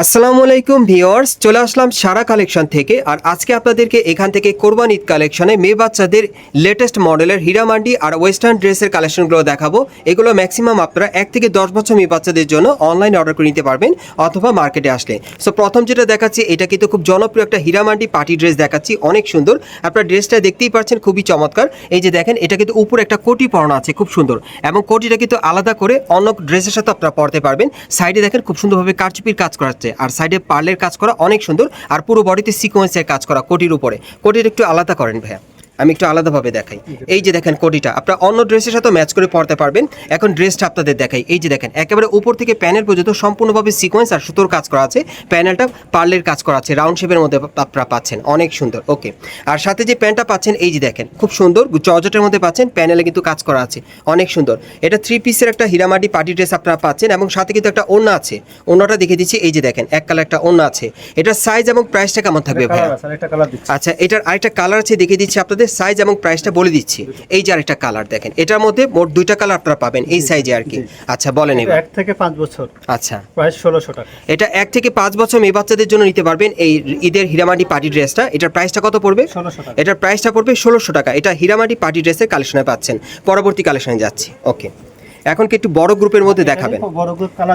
আসসালামু আলাইকুম ভিওয়ার্স চলে আসলাম সারা কালেকশন থেকে। আর আজকে আপনাদেরকে এখান থেকে কোরবান ঈদ কালেকশনে মেয়ে বাচ্চাদের লেটেস্ট মডেলের হীরামান্ডি আর ওয়েস্টার্ন ড্রেসের কালেকশনগুলো দেখাবো। এগুলো ম্যাক্সিমাম আপনারা এক থেকে দশ বছর মেয়ে বাচ্চাদের জন্য অনলাইন অর্ডার করে নিতে পারবেন অথবা মার্কেটে আসলে। সো প্রথম যেটা দেখাচ্ছি, এটা কিন্তু খুব জনপ্রিয় একটা হীরামান্ডি পার্টি ড্রেস দেখাচ্ছি, অনেক সুন্দর। আপনার ড্রেসটা দেখতেই পাচ্ছেন, খুবই চমৎকার। এই যে দেখেন, এটা কিন্তু উপরে একটা কোটি পরানো আছে, খুব সুন্দর। এবং কোটিটা কিন্তু আলাদা করে অন্য ড্রেসের সাথে আপনারা পরতে পারবেন। সাইডে দেখেন, খুব সুন্দরভাবে কারচুপির কাজ করা হচ্ছে আর সাইডে পার্লের কাজ করা অনেক সুন্দর। আর পুরো বডিতে সিকোয়েন্সের কাজ করা কোটির উপরে। কোটির একটু আলাদা করেন ভাইয়া। আমি একটু আলাদাভাবে দেখাই। এই যে দেখেন কোটিটা আপনারা অন্য ড্রেসের সাথে ম্যাচ করে পরতে পারবেন। এখন ড্রেসটা আপনাদের দেখাই। এই যে দেখেন একেবারে উপর থেকে প্যানেল পর্যন্ত সম্পূর্ণভাবে সিকোয়েন্স আর সুতোর কাজ করা আছে। প্যানেলটা পার্লের কাজ করা আছে রাউন্ড শেপের মধ্যে আপনারা পাচ্ছেন। অনেক সুন্দর ওকে। আর সাথে যে প্যান্টটা পাচ্ছেন এই যে দেখেন খুব সুন্দর জর্জেটের মধ্যে পাচ্ছেন প্যানেলে কিন্তু কাজ করা আছে। অনেক সুন্দর। এটা থ্রি পিসের একটা হিরামাটি পার্টি ড্রেস আপনারা পাচ্ছেন এবং সাথে কিন্তু একটা ওড়না আছে। ওড়নাটা দেখে দিচ্ছি এই যে দেখেন এক কালার একটা ওড়না আছে। এটার সাইজ এবং প্রাইসটা কেমন থাকবে দিচ্ছি। আচ্ছা এটার আরেকটা কালার আছে দেখে দিচ্ছি আপনাদের। সাইজ এবং প্রাইসটা বলে দিচ্ছি। এই যে আরেকটা কালার দেখেন এটার মধ্যে মোট দুইটা কালার আপনারা পাবেন এই সাইজে আর কি। আচ্ছা বলেন এবার। এক থেকে পাঁচ বছর। আচ্ছা। প্রাইস ষোলোশো টাকা। এটা এক থেকে পাঁচ বছর মেয়ে বাচ্চাদের জন্য নিতে পারবেন এই ঈদের হিরামাটি পার্টি ড্রেসটা এটার প্রাইসটা কত পড়বে? এটার প্রাইসটা পড়বে ষোলোশো টাকা। এটা হিরামাটি পার্টি ড্রেসের কালেকশনে পাচ্ছেন। পরবর্তী কালেকশনে যাচ্ছি। ওকে এখন কি একটু বড় গ্রুপের মধ্যে দেখাবেন?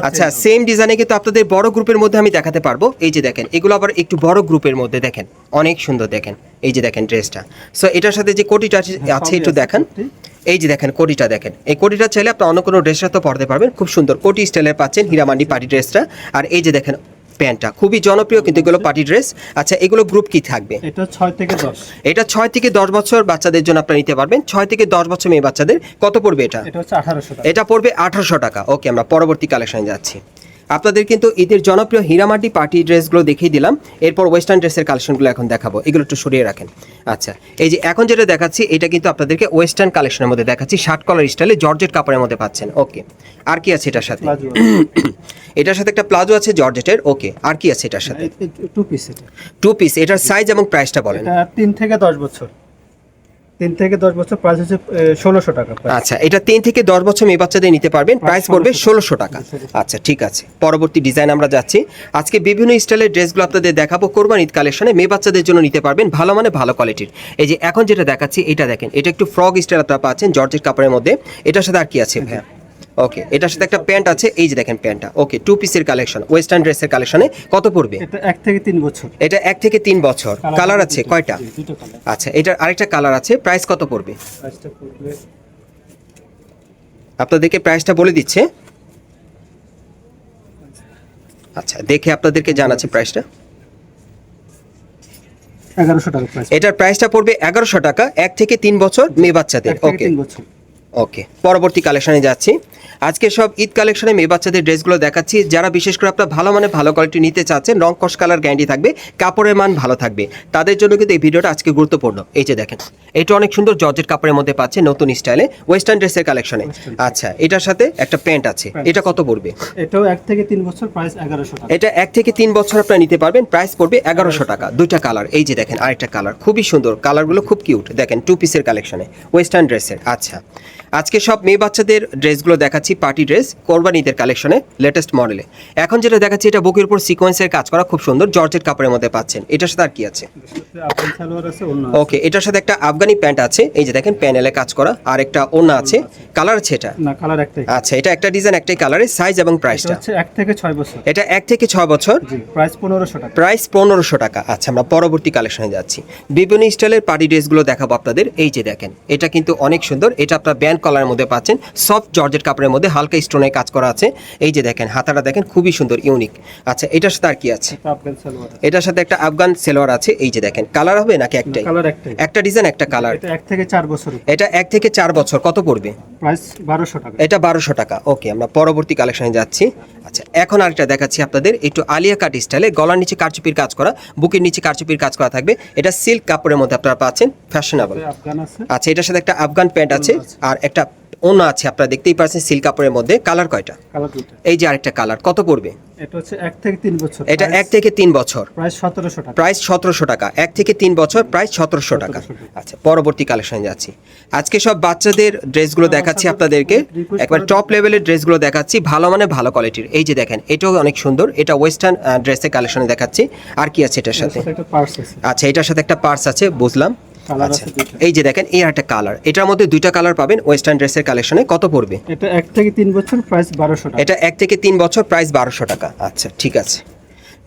আচ্ছা সেম ডিজাইনে কিন্তু আপনাদের বড় গ্রুপের মধ্যে আমি দেখাতে পারব। এই যে দেখেন এগুলো আবার একটু বড় গ্রুপের মধ্যে দেখেন। অনেক সুন্দর দেখেন। এই যে দেখেন ড্রেসটা। সো এটার সাথে যে কোটিটা আছে- আছে একটু দেখেন। এই যে দেখেন কোটিটা দেখেন। এই কোটিটা চাইলে আপনি অন্য কোনো ড্রেসটা তো পরতে পারবেন। খুব সুন্দর কোটি স্টাইলের পাচ্ছেন হীরামান্ডি পার্টি ড্রেসটা। আর এই যে দেখেন প্যান্টটা। খুবই জনপ্রিয় কিন্তু এগুলো পার্টি ড্রেস। আচ্ছা এগুলো গ্রুপ কি থাকবে? এটা ছয় থেকে দশ। এটা ছয় থেকে দশ বছর বাচ্চাদের জন্য আপনারা নিতে পারবেন। ছয় থেকে দশ বছর মেয়ে বাচ্চাদের। কত পড়বে এটা? এটা হচ্ছে আঠারোশো টাকা। এটা পড়বে আঠারোশো টাকা। ওকে আমরা পরবর্তী কালেকশনে যাচ্ছি। আপনাদের কিন্তু ঈদের জনপ্রিয় হীরামাটি পার্টি ড্রেসগুলো দেখিয়ে দিলাম। এরপর ওয়েস্টার্ন ড্রেসের কালেকশনগুলো এখন দেখাবো। এগুলো একটু সরিয়ে রাখেন। আচ্ছা এই যে এখন যেটা দেখাচ্ছি এটা কিন্তু আপনাদেরকে ওয়েস্টার্ন কালেকশনের মধ্যে দেখাচ্ছি। শার্ট কলার স্টাইলে জর্জেট কাপড়ের মধ্যে পাচ্ছেন। ওকে আর কি আছে এটার সাথে? এটার সাথে একটা প্লাজো আছে জর্জেটের। ওকে আর কি আছে এটার সাথে? টু পিস টু পিস এটার সাইজ এবং প্রাইসটা বলেন। এটা তিন থেকে দশ বছর। তিন থেকে দশ বছর প্রাইস হচ্ছে ষোলোশো টাকা আচ্ছা এটা তিন থেকে দশ বছর মেয়ে বাচ্চাদের নিতে পারবেন। প্রাইস পড়বে ষোলোশো টাকা। আচ্ছা ঠিক আছে। পরবর্তী ডিজাইন আমরা যাচ্ছি। আজকে বিভিন্ন স্টাইলের ড্রেসগুলো আপনাদের দেখাবো। কোরবান ঈদ কালেকশনে মেয়ে বাচ্চাদের জন্য নিতে পারবেন। ভালো মানে ভালো কোয়ালিটির এই যে এখন যেটা দেখাচ্ছি এটা দেখেন। এটা একটু ফ্রক স্টাইল আপনারা পাচ্ছেন জর্জের কাপড়ের মধ্যে। এটার সাথে আর কি আছে ভাইয়া ওকে এটার সাথে একটা প্যান্ট আছে এই যে দেখেন প্যান্টটা। ওকে টু পিসের কালেকশন ওয়েস্টার্ন ড্রেসের কালেকশনে কত পড়বে? এটা এক থেকে তিন বছর। এটা এক থেকে তিন বছর। কালার আছে কয়টা? আচ্ছা এটার আরেকটা কালার আছে প্রাইস কত পড়বে? আপনাদেরকে প্রাইসটা বলে দিচ্ছে। আচ্ছা দেখে আপনাদেরকে জানাচ্ছে প্রাইসটা এগারোশো টাকা প্রাইস এটার প্রাইসটা পড়বে এগারোশো টাকা এক থেকে তিন বছর মেয়ে বাচ্চাদের। ওকে তিন বছর। ওকে পরবর্তী কালেকশনে যাচ্ছি। আজকে সব ঈদ কালেকশনে মেয়ে বাচ্চাদের ড্রেসগুলো দেখাচ্ছি। যারা বিশেষ করে আপনারা ভালো মানে ভালো কোয়ালিটি নিতে চাচ্ছেন রং কস কালার গ্যারান্টি থাকবে কাপড়ের মান ভালো থাকবে। তাদের জন্য কিন্তু এই ভিডিওটা আজকে গুরুত্বপূর্ণ। এই যে দেখেন এটা অনেক সুন্দর জর্জের কাপড়ের মধ্যে পাচ্ছে নতুন স্টাইলে ওয়েস্টার্ন ড্রেসের কালেকশনে আচ্ছা এটার সাথে একটা প্যান্ট আছে। এটা কত পড়বে? এটাও এক থেকে তিন বছর প্রাইস এগারোশো টাকা। এটা এক থেকে তিন বছর আপনারা নিতে পারবেন প্রাইস পড়বে এগারোশো টাকা। দুইটা কালার এই যে দেখেন আরেকটা কালার খুবই সুন্দর। কালারগুলো খুব কিউট দেখেন টু পিসের কালেকশনে ওয়েস্টার্ন ড্রেসের আচ্ছা আজকে সব মেয়ে বাচ্চাদের ড্রেসগুলো দেখাচ্ছি পার্টি ড্রেস কোরবান ঈদের কালেকশনে লেটেস্ট মডেলে এখন যেটা দেখাচ্ছি এটা বুকের উপর সিকোয়েন্সের কাজ করা খুব সুন্দর জর্জেট কাপড়ের মধ্যে পাচ্ছেন। এটার সাথে আর কি আছে? ওকে এটার সাথে একটা আফগানি প্যান্ট আছে এই যে দেখেন প্যানেলে কাজ করা আর একটা ওড়না আছে। কালার আছে। এটা? না কালার একটাই। আচ্ছা এটা একটা ডিজাইন একটাই কালারের সাইজ এবং প্রাইসটা হচ্ছে এক থেকে ছয় বছর। এটা এক থেকে ছয় বছর? জি প্রাইস পনেরোশো টাকা। প্রাইস পনেরোশো টাকা। আচ্ছা আমরা পরবর্তী কালেকশনে যাচ্ছি। বিভিন্ন স্টাইলের পার্টি ড্রেসগুলো দেখাবো আপনাদের। এই যে দেখেন এটা কিন্তু অনেক সুন্দর। এটা আপনার ব্যান্ড কলারের মধ্যে পাচ্ছেন। সফট জর্জেট কাপড়ের মধ্যে হালকা স্টোনের কাজ করা আছে। এই যে দেখেন হাতাটা দেখেন খুবই সুন্দর ইউনিক আচ্ছা এটার সাথে আর কি আছে? এটার সাথে একটা আফগান সেলোয়ার আছে। এই যে দেখেন কালার হবে নাকি একটাই? একটা ডিজাইন একটা কালার এক থেকে চার বছর এটা এক থেকে চার বছর কত পড়বে? প্রাইস বারোশো টাকা। এটা বারোশো টাকা। ওকে আমরা পরবর্তী কালেকশনে যাচ্ছি। আচ্ছা এখন আরেকটা দেখাচ্ছি আপনাদের। একটু আলিয়া কাট স্টাইলে গলার নিচে কারচুপির কাজ করা বুকের নিচে কারচুপির কাজ করা থাকবে। এটা সিল্ক কাপড়ের মধ্যে আপনারা পাচ্ছেন ফ্যাশনেবল আচ্ছা এটার সাথে একটা আফগান প্যান্ট আছে। আর একটা অন্য আছে আপনারা দেখতেই পাচ্ছেন সিল্ক কাপড়ের মধ্যে। কালার কয়টা? এই যে আরেকটা কালার কত পড়বে? এটা হচ্ছে এক থেকে তিন বছর। এটা এক থেকে তিন বছর। প্রায় সতেরোশো টাকা। প্রাইস সতেরোশো টাকা এক থেকে তিন বছর প্রাইস সতেরোশো টাকা। 1700 টাকা। আচ্ছা পরবর্তী কালেকশন যাচ্ছি। আজকে সব বাচ্চাদের ড্রেসগুলো দেখাচ্ছি আপনাদেরকে। একবার টপ লেভেলের ড্রেসগুলো দেখাচ্ছি ভালো মানে ভালো কোয়ালিটির এই যে দেখেন এটাও অনেক সুন্দর। এটা ওয়েস্টার্ন ড্রেসের কালেকশনে দেখাচ্ছি। আর কি আছে এটার সাথে? আচ্ছা এটার সাথে একটা পার্স আছে বুঝলাম। আচ্ছা। এই যে দেখেন এই একটা কালার এটার মধ্যে দুইটা কালার পাবেন ওয়েস্টার্ন ড্রেসের কালেকশনে কত পড়বে? এটা এক থেকে তিন বছর প্রাইস বারোশো এটা এক থেকে তিন বছর প্রাইস বারোশো টাকা। আচ্ছা ঠিক আছে।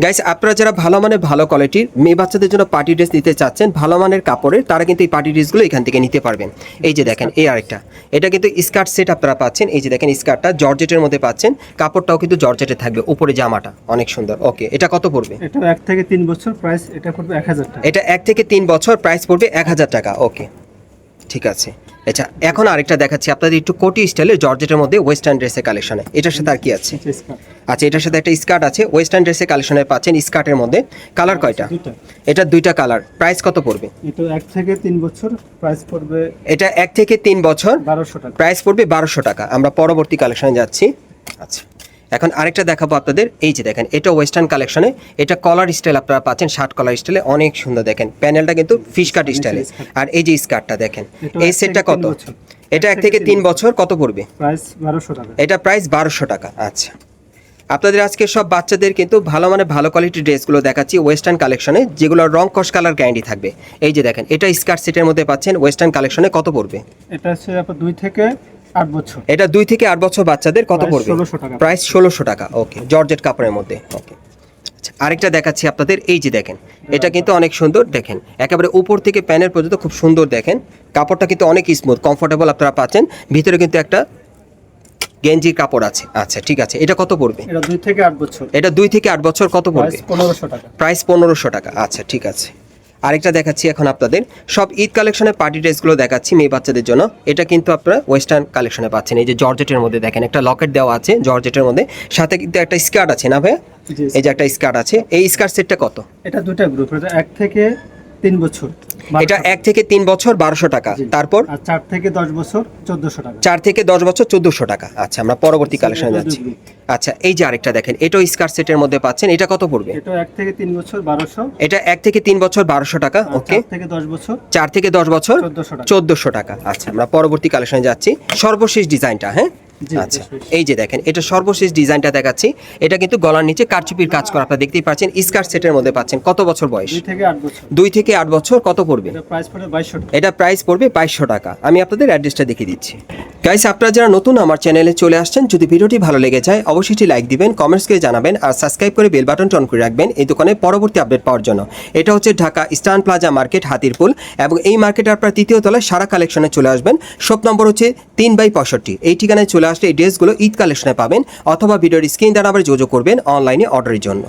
গাইস আপনারা যারা ভালো মানের ভালো কোয়ালিটির মেয়ে বাচ্চাদের জন্য পার্টি ড্রেস নিতে চাচ্ছেন ভালো মানের কাপড়ের তারা কিন্তু এই পার্টি ড্রেসগুলো এখান থেকে নিতে পারবেন। এই যে দেখেন এই আরেকটা। এটা কিন্তু স্কার্ট সেট আপনারা পাচ্ছেন। এই যে দেখেন স্কার্টটা জর্জেটের মধ্যে পাচ্ছেন। কাপড়টাও কিন্তু জর্জেটে থাকবে উপরে জামাটা। অনেক সুন্দর। ওকে এটা কত পড়বে? এটা এক থেকে তিন বছর প্রাইস এটা করবে এক হাজার টাকা। এটা এক থেকে তিন বছর প্রাইস পড়বে এক হাজার টাকা। ওকে ঠিক আছে। আচ্ছা এখন আরেকটা দেখাচ্ছি। আপনাদের একটু কোটি স্টাইলের জর্জেটের মধ্যে ওয়েস্টার্ন ড্রেসের কালেকশনে এটার সাথে আর কি আছে? আচ্ছা এটার সাথে একটা স্কার্ট আছে। ওয়েস্টার্ন ড্রেসের কালেকশনে পাচ্ছেন স্কার্টের মধ্যে। কালার কয়টা? এটা দুইটা কালার। প্রাইস কত পড়বে? এটা এক থেকে তিন বছর। প্রাইস পড়বে এটা এক থেকে তিন বছর। বারোশো টাকা। প্রাইস পড়বে বারোশো টাকা। আমরা পরবর্তী কালেকশনে যাচ্ছি। আচ্ছা। এখন আরেকটা দেখাবো আপনাদের এই যে দেখেন এটা ওয়েস্টার্ন কালেকশনে এটা কলার স্টাইল আপনারা পাচ্ছেন শার্ট কলার স্টাইলে অনেক সুন্দর দেখেন। প্যানেলটা কিন্তু ফিশ কাট স্টাইলে আর এই যে স্কার্টটা দেখেন এই সেটটা কত? এটা এক থেকে তিন বছর। কত পড়বে? প্রাইস বারোশো টাকা। এটা প্রাইস বারোশো টাকা আচ্ছা। আপনাদের আজকে সব বাচ্চাদের কিন্তু ভালো মানে ভালো কোয়ালিটির ড্রেসগুলো দেখাচ্ছি ওয়েস্টার্ন কালেকশনে যেগুলো রং কস কালার গ্যারান্টি থাকবে। এই যে দেখেন এটা স্কার্ট সেটের মধ্যে পাচ্ছেন ওয়েস্টার্ন কালেকশনে কত পড়বে? এটা হচ্ছে আপনার দুই থেকে বছর। এটা দুই থেকে আট বছর বাচ্চাদের কত পড়বে? প্রাইস ষোলোশো টাকা ওকে। জর্জেট কাপড়ের মধ্যে ওকে। আচ্ছা আরেকটা দেখাচ্ছি আপনাদের এই যে দেখেন এটা কিন্তু অনেক সুন্দর দেখেন। একেবারে উপর থেকে প্যানের পর্যন্ত খুব সুন্দর দেখেন। কাপড়টা কিন্তু অনেক স্মুথ কমফোর্টেবল আপনারা পাচ্ছেন। ভিতরে কিন্তু একটা গেঞ্জির কাপড় আছে। আচ্ছা ঠিক আছে এটা কত পড়বে? এটা দুই থেকে আট বছর। এটা দুই থেকে আট বছর কত পড়বে? পনেরোশো টাকা। প্রাইস পনেরোশো টাকা আচ্ছা ঠিক আছে। আরেকটা দেখাচ্ছি এখন আপনাদের। সব ঈদ কালেকশনের পার্টি ড্রেসগুলো দেখাচ্ছি মেয়ে বাচ্চাদের জন্য। এটা কিন্তু আপনারা ওয়েস্টার্ন কালেকশনে পাচ্ছেন। এই যে জর্জেটের মধ্যে দেখেন একটা লকেট দেওয়া আছে জর্জেটের মধ্যে। সাথে কিন্তু একটা স্কার্ট আছে না ভাইয়া? এই যে একটা স্কার্ট আছে। এই স্কার্ট সেটটা কত? এটা দুটো গ্রুপ এক থেকে তিন বছর এটা এক থেকে তিন বছর বারোশো টাকা। তারপর? চার থেকে দশ বছর চোদ্দশো টাকা। চার থেকে দশ বছর চোদ্দশো টাকা। আচ্ছা আমরা পরবর্তী কালেকশনে যাচ্ছি। আচ্ছা এই যে আরেকটা দেখেন এটাও স্কার্ট সেটের মধ্যে পাচ্ছেন। এটা কত পড়বে? এটা এক থেকে তিন বছর বারোশো। এটা এক থেকে তিন বছর বারোশো টাকা ওকে চার থেকে দশ বছর চার থেকে দশ বছর চোদ্দশো টাকা। আচ্ছা আমরা পরবর্তী কালেকশনে যাচ্ছি। সর্বশেষ ডিজাইনটা হ্যাঁ? আচ্ছা। এই যে দেখেন এটা সর্বশেষ ডিজাইনটা দেখাচ্ছি। এটা কিন্তু গলার নিচে কারচুপির কাজ করা আপনারা দেখতেই পাচ্ছেন স্কার্ট সেটের মধ্যে পাচ্ছেন। কত বছর বয়স? দুই থেকে আট বছর। কত পড়বে? এটা প্রাইস পড়বে বাইশশো টাকা। আমি আপনাদের অ্যাড্রেসটা দেখিয়ে দিচ্ছি। গাইস আপনারা যারা নতুন আমার চ্যানেলে চলে আসছেন যদি ভিডিওটি ভালো লেগে যায় অবশ্যই একটি লাইক দিবেন কমেন্টস করে জানাবেন আর সাবস্ক্রাইব করে বেল বাটনটা অন করে রাখবেন এই দোকানে পরবর্তী আপডেট পাওয়ার জন্য। এটা হচ্ছে Dhaka eastern plaza market Hatirpool এবং এই মার্কেটে আপনারা তৃতীয় তলায় সারা কালেকশনে চলে আসবেন। শপ নম্বর হচ্ছে তিন বাই পঁয়ষট্টি। এই ঠিকানায় চলে আসলে এই ড্রেসগুলো ঈদ কালেকশনে পাবেন অথবা ভিডিওর স্ক্রিন দ্বারা আবার যোগাযোগ করবেন অনলাইনে অর্ডারের জন্য।